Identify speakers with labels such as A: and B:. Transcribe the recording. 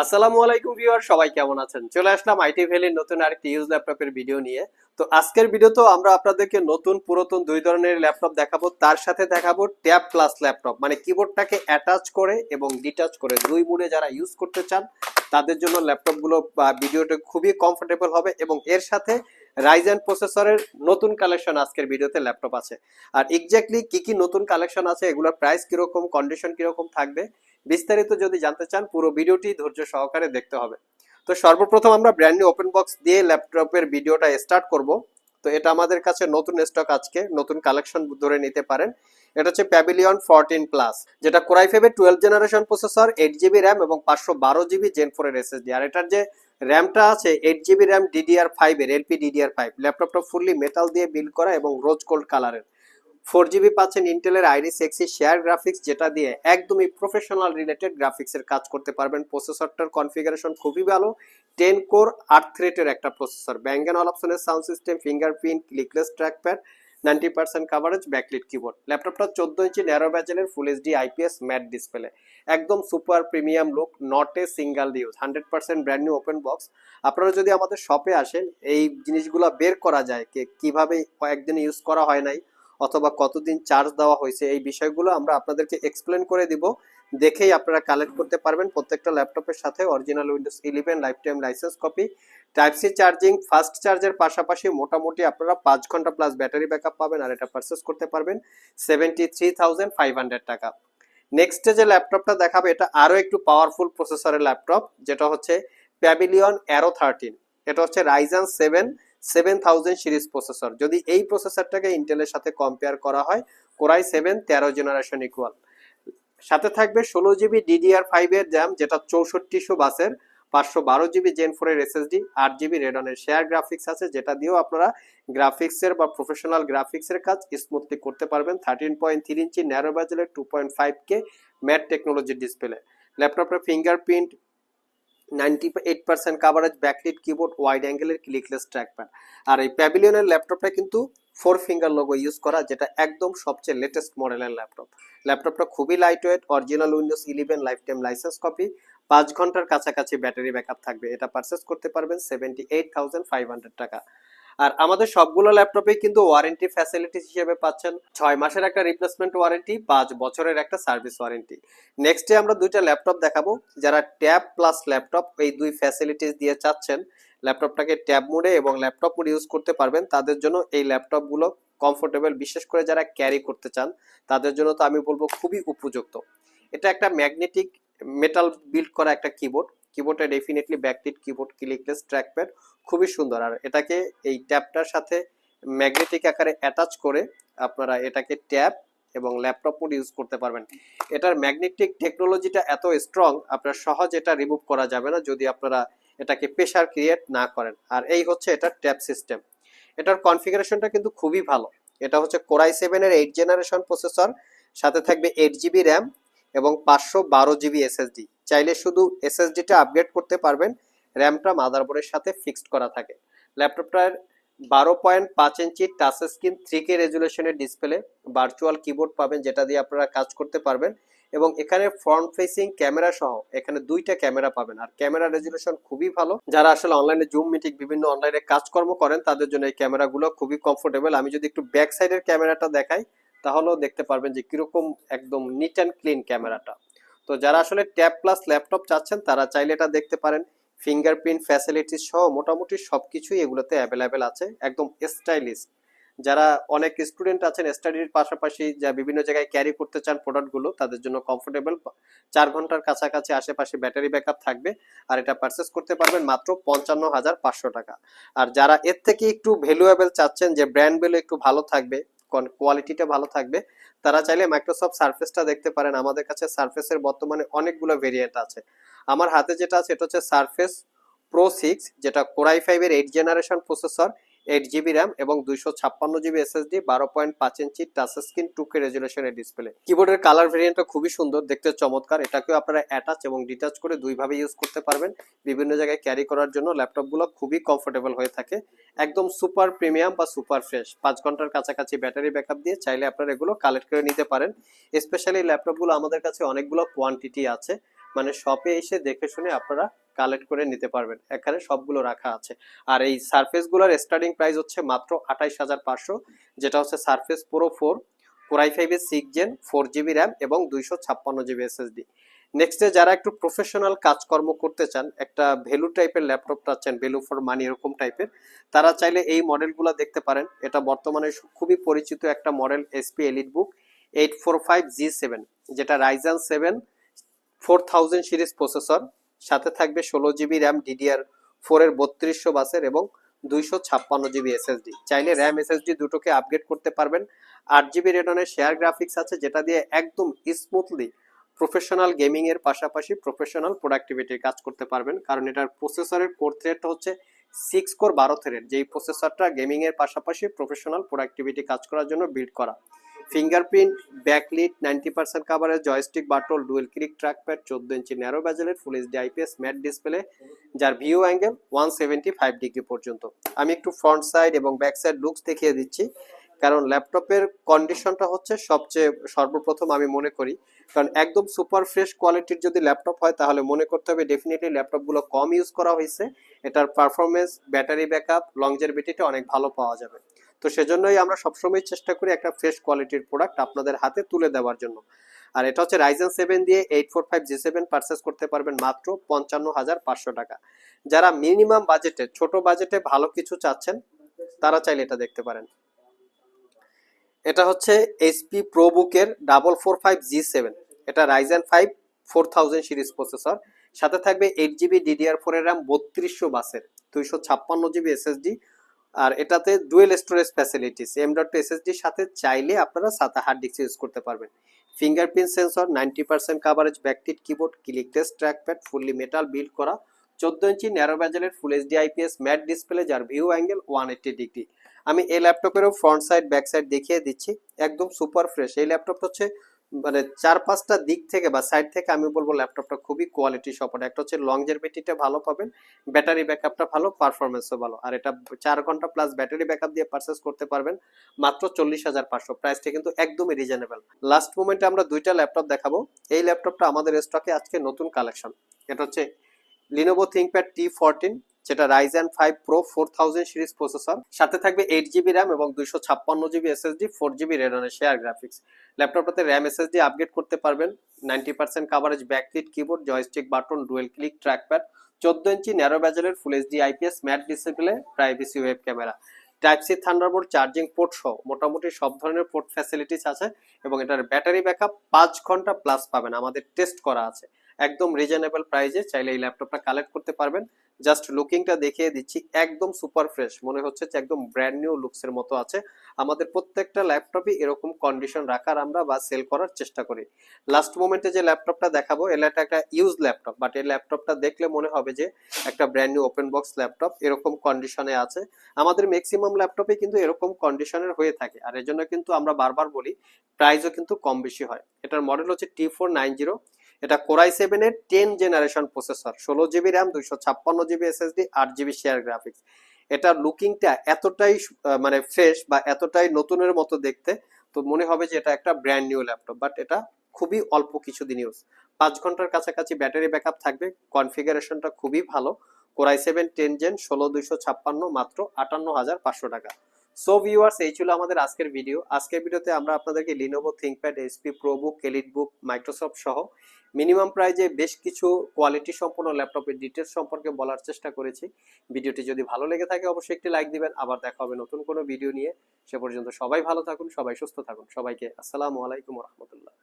A: আসসালামু আলাইকুম ভিউয়ার, সবাই কেমন আছেন? চলে আসলাম আইটি ভ্যালির নতুন আরেকটি ইউজ ল্যাপটপের ভিডিও নিয়ে। তো আজকের ভিডিওতেও আমরা আপনাদেরকে নতুন পুরাতন দুই ধরনের ল্যাপটপ দেখাবো। তার সাথে দেখাবো ট্যাব প্লাস ল্যাপটপ মানে কিবোর্ডটাকে অ্যাটাচ করে এবং ডিটাচ করে দুই মুডে যারা ইউজ করতে চান, তাদের জন্য ল্যাপটপগুলো বা ভিডিওটা খুবই কমফোর্টেবল হবে এবং এর সাথে রাইজেন প্রসেসরের নতুন কালেকশন আজকের ভিডিওতে ল্যাপটপ আছে। আর এক্স্যাক্টলি কি কি নতুন কালেকশন আছে, এগুলোর প্রাইস কীরকম কন্ডিশন কীরকম থাকবে বিস্তারিত যদি জানতে চান, পুরো ভিডিওটি ধৈর্য সহকারে দেখতে হবে। তো সর্বপ্রথম আমরা ব্র্যান্ড নিউ ওপেন বক্স দিয়ে ল্যাপটপের ভিডিওটা স্টার্ট করব। তো এটা আমাদের কাছে নতুন স্টক আজকে, নতুন কালেকশন ধরে নিতে পারেন। এটা হচ্ছে প্যাভিলিয়ন ফোরটিন প্লাস যেটা কোরাই ফাইভের twelve generation processor eight GB RAM এবং পাঁচশো বারো জিবি জেন ফোরের এসএসডি আর এটার যে র্যামটা আছে এইট জিবি র্যাম ডিডিআর ফাইভের এলপি ডিডিআর ফাইভ ল্যাপটপটা ফুললি মেটাল দিয়ে বিল্ড করা এবং রোজ গোল্ড কালারের ফোর জিবি পাচ্ছেন ইন্টেলের আইরিস এক্সি শেয়ার গ্রাফিক্স যেটা দিয়ে একদমই প্রফেশনাল রিলেটেড গ্রাফিক্সের কাজ করতে পারবেন। প্রসেসরটার কনফিগারেশন খুবই ভালো। টেন কোর আট থ্রেটের একটা প্রসেসর ব্যাঙ্গান অপশনের sound system fingerprint clickless trackpad ninety percent coverage backlit keyboard ল্যাপটপটা চোদ্দ ইঞ্চি narrow ব্যাজেলের full HD IPS matte display একদম super premium look not a single use hundred percent brand new open box আপনারা যদি আমাদের শপে আসেন, এই জিনিসগুলো বের করা যায়, কে কীভাবে কয়েকদিন ইউজ করা হয় নাই অথবা কতদিন চার্জ দেওয়া হয়েছে, এই বিষয়গুলো আমরা আপনাদেরকে এক্সপ্লেন করে দিব। দেখেই আপনারা কালেক্ট করতে পারবেন প্রত্যেকটা ল্যাপটপের সাথে original Windows eleven life time license copy type C charging fast চার্জের পাশাপাশি মোটামুটি আপনারা পাঁচ ঘণ্টা প্লাস ব্যাটারি ব্যাকআপ পাবেন আর এটা পারচেস করতে পারবেন সেভেন্টি থ্রি ফাইভ হান্ড্রেড টাকা। নেক্সট যে ল্যাপটপটা দেখাবে, এটা আরও একটু পাওয়ারফুল প্রসেসরের ল্যাপটপ, যেটা হচ্ছে প্যাভিলিয়ন অ্যারো থার্টিন এটা হচ্ছে Ryzen seven seven thousand series processor যদি এই প্রসেসরটাকে ইন্টেলের সাথে কম্পেয়ার করা হয় কোরাই সেভেন তেরো জেনারেশন ইকুয়াল সাথে থাকবে ষোলো জিবি ডিডিআর ফাইভ এর র্যাম যেটা চৌষট্টিশো বাসের, পাঁচশো বারো জিবি জেন ফোরের এসএসডি আট জিবি রেডনের শেয়ার গ্রাফিক্স আছে, যেটা দিয়েও আপনারা গ্রাফিক্সের বা প্রফেশনাল গ্রাফিক্সের কাজ স্মুথলি করতে পারবেন। Thirteen point three inch narrow বাজেলের two point five K matte টেকনোলজির ডিসপ্লে ল্যাপটপের fingerprint ninety eight percent coverage backlit keyboard wide অ্যাঙ্গেলের clickless trackpad আর এই প্যাভিলিয়নের ল্যাপটপটা কিন্তু ফোর ফিঙ্গার লোগো ইউজ করা, যেটা একদম সবচেয়ে লেটেস্ট মডেলের ল্যাপটপ ল্যাপটপটা খুবই light weight original Windows eleven life time license copy পাঁচ ঘণ্টার কাছাকাছি ব্যাটারি ব্যাকআপ থাকবে। এটা পারচেস করতে পারবেন seventy eight thousand five hundred টাকা। আর আমাদের সবগুলো ল্যাপটপে কিন্তু ওয়ারেন্টি ফ্যাসিলিটিস হিসেবে পাচ্ছেন ছয় মাসের একটা রিপ্লেসমেন্ট ওয়ারেন্টি পাঁচ বছরের একটা সার্ভিস ওয়ারেন্টি নেক্সটে আমরা দুইটা ল্যাপটপ দেখাবো। যারা ট্যাব প্লাস ল্যাপটপ, এই দুই ফ্যাসিলিটিস দিয়ে চাচ্ছেন, ল্যাপটপটাকে ট্যাব মোডে এবং ল্যাপটপ মোডে ইউজ করতে পারবেন, তাদের জন্য এই ল্যাপটপগুলো কমফোর্টেবল বিশেষ করে যারা ক্যারি করতে চান, তাদের জন্য তো আমি বলব খুবই উপযুক্ত। এটা একটা ম্যাগনেটিক মেটাল বিল্ড করা একটা keyboard কিবোর্ডটা definitely backlit keyboard clickless trackpad খুবই সুন্দর। আর এটাকে এই ট্যাবটার সাথে ম্যাগনেটিক আকারে অ্যাটাচ করে আপনারা এটাকে ট্যাব এবং ল্যাপটপ মোড ইউজ করতে পারবেন। এটার ম্যাগনেটিক টেকনোলজিটা এত স্ট্রং আপনার সহজ এটা রিমুভ করা যাবে না যদি আপনারা এটাকে প্রেশার ক্রিয়েট না করেন। আর এই হচ্ছে এটার ট্যাব সিস্টেম এটার কনফিগারেশনটা কিন্তু খুবই ভালো। এটা হচ্ছে কোরাই সেভেনের এইট জেনারেশন প্রসেসর সাথে থাকবে এইট জিবি র্যাম এবং পাঁচশো বারো জিবি এসএসডি চাইলে শুধু এসএসডিটা আপগ্রেড করতে পারবেন। র্যামটা মাদারবোর্ডের সাথে ফিক্সড করা থাকে। ল্যাপটপটার বারো পয়েন্ট পাঁচ inch touch screen three K রেজুলেশনের display virtual keyboard পাবেন যেটা দিয়ে আপনারা কাজ করতে পারবেন। এবং এখানে ফ্রন্ট ফেসিং ক্যামেরা সহ এখানে দুইটা ক্যামেরা পাবেন। আর ক্যামেরা রেজুলেশন খুবই ভালো। যারা আসলে অনলাইনে জুম মিটিং বিভিন্ন অনলাইনে কাজকর্ম করেন, তাদের জন্য এই ক্যামেরাগুলো খুবই কমফোর্টেবল আমি যদি একটু ব্যাক সাইডের ক্যামেরাটা দেখাই, তাহলেও দেখতে পারবেন যে কীরকম একদম নিট অ্যান্ড ক্লিন ক্যামেরাটা তো যারা আসলে ট্যাব প্লাস ল্যাপটপ চাচ্ছেন, তারা চাইলে এটা দেখতে পারেন। ফিঙ্গারপ্রিন্ট ফ্যাসিলিটিস সহ মোটামুটি সব কিছুই এগুলোতে অ্যাভেলেবেল আছে, একদম স্টাইলিশ যারা অনেক স্টুডেন্ট আছেন স্টাডির পাশাপাশি যা বিভিন্ন জায়গায় ক্যারি করতে চান প্রোডাক্টগুলো তাদের জন্য কমফোর্টেবল চার ঘণ্টার কাছাকাছি আশেপাশে ব্যাটারি ব্যাকআপ থাকবে, আর এটা পারচেস করতে পারবেন মাত্র পঞ্চান্ন হাজার পাঁচশো টাকা। আর যারা এর থেকে একটু ভ্যালুয়েবল চাচ্ছেন, যে ব্র্যান্ড ভ্যালু একটু ভালো থাকবে কোয়ালিটিটা ভালো থাকবে। তারা চাইলে মাইক্রোসফট সার্ফেসটা দেখতে পারেন। আমাদের কাছে সার্ফেসের বর্তমানে অনেকগুলো ভেরিয়েন্ট আছে। আমার হাতে যেটা আছে, এটা হচ্ছে সার্ফেস প্রো সিক্স যেটা কোরাই ফাইভের eight generation processor eight GB RAM এবং দুইশো ছাপ্পান্ন জিবি এসএসডি বারো পয়েন্ট পাঁচ inch touch screen two K রেজুলেশনের display কিবোর্ডের কালার ভেরিয়েন্টটা খুবই সুন্দর, দেখতে চমৎকার। এটাকেও আপনারা অ্যাটাচ এবং ডিটাচ করে দুইভাবে ইউজ করতে পারবেন। বিভিন্ন জায়গায় ক্যারি করার জন্য ল্যাপটপগুলো খুবই কমফোর্টেবল হয়ে থাকে। একদম সুপার প্রিমিয়াম বা সুপার ফ্রেশ পাঁচ ঘণ্টার কাছাকাছি ব্যাটারি ব্যাকআপ দিয়ে চাইলে আপনারা এগুলো কালেক্ট করে নিতে পারেন। স্পেশালি ল্যাপটপগুলো আমাদের কাছে অনেকগুলো কোয়ান্টিটি আছে। মানে শপে এসে দেখে শুনে আপনারা কালেক্ট করে নিতে পারবেন। এখানে সবগুলো রাখা আছে। আর এই সারফেসগুলোর স্টার্টিং প্রাইস হচ্ছে মাত্র আঠাইশ হাজার পাঁচশো, যেটা হচ্ছে surface pro four core i ফাইভের six gen four GB RAM এবং দুইশো ছাপ্পান্ন জিবি এসএসডি নেক্সটে যারা একটু প্রফেশনাল কাজকর্ম করতে চান, একটা ভ্যালু টাইপের ল্যাপটপ চাচ্ছেন ভ্যালু ফর মানি এরকম টাইপের তারা চাইলে এই মডেলগুলো দেখতে পারেন। এটা বর্তমানে খুবই পরিচিত একটা model HP EliteBook eight four five G seven যেটা Ryzen seven four thousand series processor, সাথে থাকবে ষোলো জিবি র্যাম ডিডিআর ফোর এর বত্রিশশো বাসের এবং দুইশো ছাপ্পান্ন জিবি এসএসডি। চাইলে র্যাম এসএসডি দুটোকে আপগ্রেড করতে পারবেন। আট জিবি রেডনের শেয়ার গ্রাফিক্স আছে, যেটা দিয়ে একদম স্মুথলি প্রফেশনাল গেমিং এর পাশাপাশি প্রফেশনাল প্রোডাক্টিভিটির কাজ করতে পারবেন। কারণ এটার প্রসেসরের কোর থ্রেডটা হচ্ছে সিক্স কোর বারো থ্রেড যেই প্রসেসরটা গেমিং এর পাশাপাশি প্রফেশনাল প্রোডাক্টিভিটি কাজ করার জন্য বিল্ড করা। Fingerprint, backlit, ninety percent coverage joystick button dual click trackpad চোদ্দ ইঞ্চি narrow ব্যাজেলের full HD IPS matte display যার view angle one seventy five degree পর্যন্ত। আমি একটু ফ্রন্ট সাইড এবং ব্যাক সাইড লুকস দেখিয়ে দিচ্ছি, কারণ ল্যাপটপের কন্ডিশনটা হচ্ছে সবচেয়ে সর্বপ্রথম আমি মনে করি, কারণ একদম সুপার ফ্রেশ কোয়ালিটির যদি ল্যাপটপ হয়, তাহলে মনে করতে হবে ডেফিনেটলি ল্যাপটপগুলো কম ইউজ করা হয়েছে, এটার পারফরমেন্স ব্যাটারি ব্যাকআপ লংজেরবিটিটা অনেক ভালো পাওয়া যাবে। তো সেজন্যই আমরা সবসময় চেষ্টা করি একটা ফ্রেশ কোয়ালিটির প্রোডাক্ট আপনাদের হাতে তুলে দেওয়ার জন্য। আর এটা হচ্ছে রাইজেন সেভেন দিয়ে eight four five G seven purchase করতে পারবেন মাত্র পঞ্চান্ন হাজার পাঁচশো টাকা। যারা মিনিমাম বাজেটে ছোট বাজেটে ভালো কিছু চাচ্ছেন, তারা চাইলে এটা দেখতে পারেন। এটা হচ্ছে HP প্রোবুকের double four five G seven এটা Ryzen five four thousand series processor সাথে থাকবে এইট জিবি ডিডিআর ফোর এর র্যাম বত্রিশশো বাসের, দুইশো ছাপ্পান্ন জিবি এসএসডি আর এটাতে dual storage facilities M dot এসএসডির সাথে চাইলে আপনারা সাথে হার্ড ডিস্ক ইউজ করতে পারবেন। Fingerprint sensor ninety percent coverage backlit keyboard click test trackpad fully metal build করা, চোদ্দ ইঞ্চি narrow ব্যাজেলের full HD IPS matte display যার view angle one eighty degree আমি এই ল্যাপটপেরও ফ্রন্ট সাইড ব্যাক সাইড দেখিয়ে দিচ্ছি, একদম সুপার ফ্রেশ এই ল্যাপটপটা হচ্ছে মানে চার পাঁচটা দিক থেকে বা সাইড থেকে আমি বলব ল্যাপটপটা খুবই কোয়ালিটি সম্পন্ন একটা হচ্ছে লং লংজেরভিটিটা ভালো পাবেন ব্যাটারি ব্যাকআপটা ভালো পারফরমেন্সও ভালো। আর এটা চার ঘণ্টা প্লাস ব্যাটারি ব্যাকআপ দিয়ে পারচেস করতে পারবেন মাত্র চল্লিশ হাজার পাঁচশো। প্রাইসটা কিন্তু একদমই রিজনেবল লাস্ট মোমেন্টে আমরা দুইটা ল্যাপটপ দেখাবো। এই ল্যাপটপটা আমাদের স্টকে আজকে নতুন কালেকশন এটা হচ্ছে লিনোভো থিঙ্কপ্যাড টি ফোরটিন যেটা Ryzen five pro four thousand series processor সাথে থাকবে এইট জিবি র্যাম এবং দুইশো ছাপ্পান্ন জিবি এসএসডি ফোর জিবি রেডনের শেয়ার গ্রাফিক্স ল্যাপটপটাতে র্যাম এসএসডি আপগ্রেড করতে পারবেন ninety percent coverage backlit keyboard joystick button dual click trackpad চোদ্দ ইঞ্চি narrow ব্যাজেলের full HD IPS matte display privacy web camera type C Thunderbolt charging port সহ মোটামুটি সব ধরনের port facilities আছে এবং এটার ব্যাটারি ব্যাকআপ পাঁচ ঘণ্টা প্লাস পাবেন। আমাদের টেস্ট করা আছে। একদম রিজনেবল প্রাইসে চাইলে এই ল্যাপটপটা কালেক্ট করতে পারবেন। জাস্ট লুকিংটা দেখিয়ে দিচ্ছি, একদম সুপার ফ্রেশ মনে হচ্ছে যে একদম ব্র্যান্ড নিউ লুকসের মতো আছে। আমাদের প্রত্যেকটা ল্যাপটপই এরকম কন্ডিশন রাখার আমরা বা সেল করার চেষ্টা করি। লাস্ট মোমেন্টে যে ল্যাপটপটা দেখাবো এটা একটা ইউজ ল্যাপটপ বাট এই ল্যাপটপটা দেখলে মনে হবে যে একটা brand new open box laptop এরকম কন্ডিশনে আছে। আমাদের ম্যাক্সিমাম ল্যাপটপে কিন্তু এরকম কন্ডিশনের হয়ে থাকে, আর এর জন্য কিন্তু আমরা বারবার বলি প্রাইসও কিন্তু কম বেশি হয়। এটার মডেল হচ্ছে টি ফোর নাইন জিরো এটা কোরাই সেভেনের টেন জেনারেশন প্রসেসর ষোলো জিবি র্যাম দুইশো ছাপ্পান্ন জিবি এসএসডি আট জিবি শেয়ার গ্রাফিক্স এটার লুকিংটা এতটাই মানে ফ্রেশ বা এতটাই নতুনের মতো দেখতে, তো মনে হবে যে এটা একটা ব্র্যান্ড নিউ ল্যাপটপ বাট এটা খুবই অল্প কিছুদিন ইউজ পাঁচ ঘণ্টার কাছাকাছি ব্যাটারি ব্যাকআপ থাকবে কনফিগারেশনটা খুবই ভালো। কোরাই সেভেন টেন জেন ষোলো দুইশো ছাপ্পান্ন, মাত্র আটান্ন হাজার পাঁচশো টাকা। সো ভিউয়ার্স এই ছিল আমাদের আজকের ভিডিও আজকের ভিডিওতে আমরা আপনাদেরকে Lenovo ThinkPad HP ProBook EliteBook Microsoft সহ মিনিমাম প্রাইজে বেশ কিছু কোয়ালিটি সম্পন্ন ল্যাপটপের ডিটেলস সম্পর্কে বলার চেষ্টা করেছি। ভিডিওটি যদি ভালো লেগে থাকে, অবশ্যই একটি লাইক দিবেন। আবার দেখা হবে নতুন কোনো ভিডিও নিয়ে। সে পর্যন্ত সবাই ভালো থাকুন, সবাই সুস্থ থাকুন। সবাইকে আসসালামু আলাইকুম রহমতুল্লাহ।